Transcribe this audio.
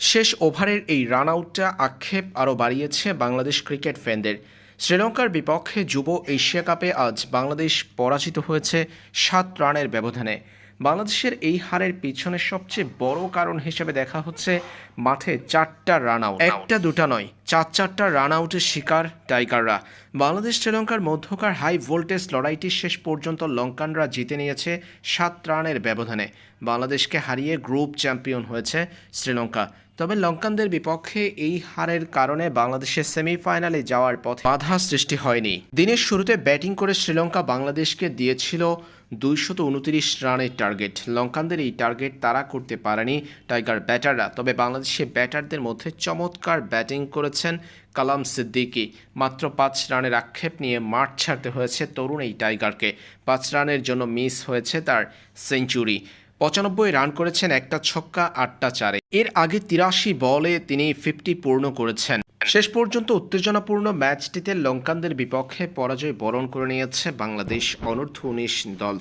শেষ ওভারের এই রান আউটটা আক্ষেপ আরও বাড়িয়েছে বাংলাদেশ ক্রিকেট ফ্যানদের। শ্রীলঙ্কার বিপক্ষে যুব এশিয়া কাপে আজ বাংলাদেশ পরাজিত হয়েছে সাত রানের ব্যবধানে। বাংলাদেশের এই হারের পিছনে সবচেয়ে বড় কারণ হিসেবে দেখা হচ্ছে মাঠে চারটা রান আউট একটা দুটা নয় চার চারটা রান আউটের শিকার টাইগাররা। বাংলাদেশ শ্রীলঙ্কার মধ্যকার হাই ভোল্টেজ লড়াইটি শেষ পর্যন্ত লঙ্কানরা জিতে নিয়েছে সাত রানের ব্যবধানে। বাংলাদেশকে হারিয়ে গ্রুপ চ্যাম্পিয়ন হয়েছে শ্রীলঙ্কা। তবে লঙ্কানদের বিপক্ষে এই হারের কারণে বাংলাদেশের সেমিফাইনালে যাওয়ার পথে বাধা সৃষ্টি হয়নি। দিনের শুরুতে ব্যাটিং করে শ্রীলঙ্কা বাংলাদেশকে দিয়েছিল দুইশত উনত্রিশ রানের টার্গেট। লঙ্কানদের এই টার্গেট তারা করতে পারেনি টাইগার ব্যাটাররা। তবে বাংলাদেশের ব্যাটারদের মধ্যে চমৎকার ব্যাটিং করেছেন কালাম সিদ্দিকি। মাত্র পাঁচ রানের আক্ষেপ নিয়ে মাঠ ছাড়তে হয়েছে তরুণ এই টাইগারকে। পাঁচ রানের জন্য মিস হয়েছে তার সেঞ্চুরি। পঁচানব্বই রান করেছেন একটা ছক্কা, আটটা চারে। এর আগে তিরাশি বলে তিনি ফিফটি পূর্ণ করেছেন। শেষ পর্যন্ত উত্তেজনাপূর্ণ ম্যাচটিতে লঙ্কানদের বিপক্ষে পরাজয় বরণ করে নিয়েছে বাংলাদেশ অনূর্ধ্ব উনিশ দল।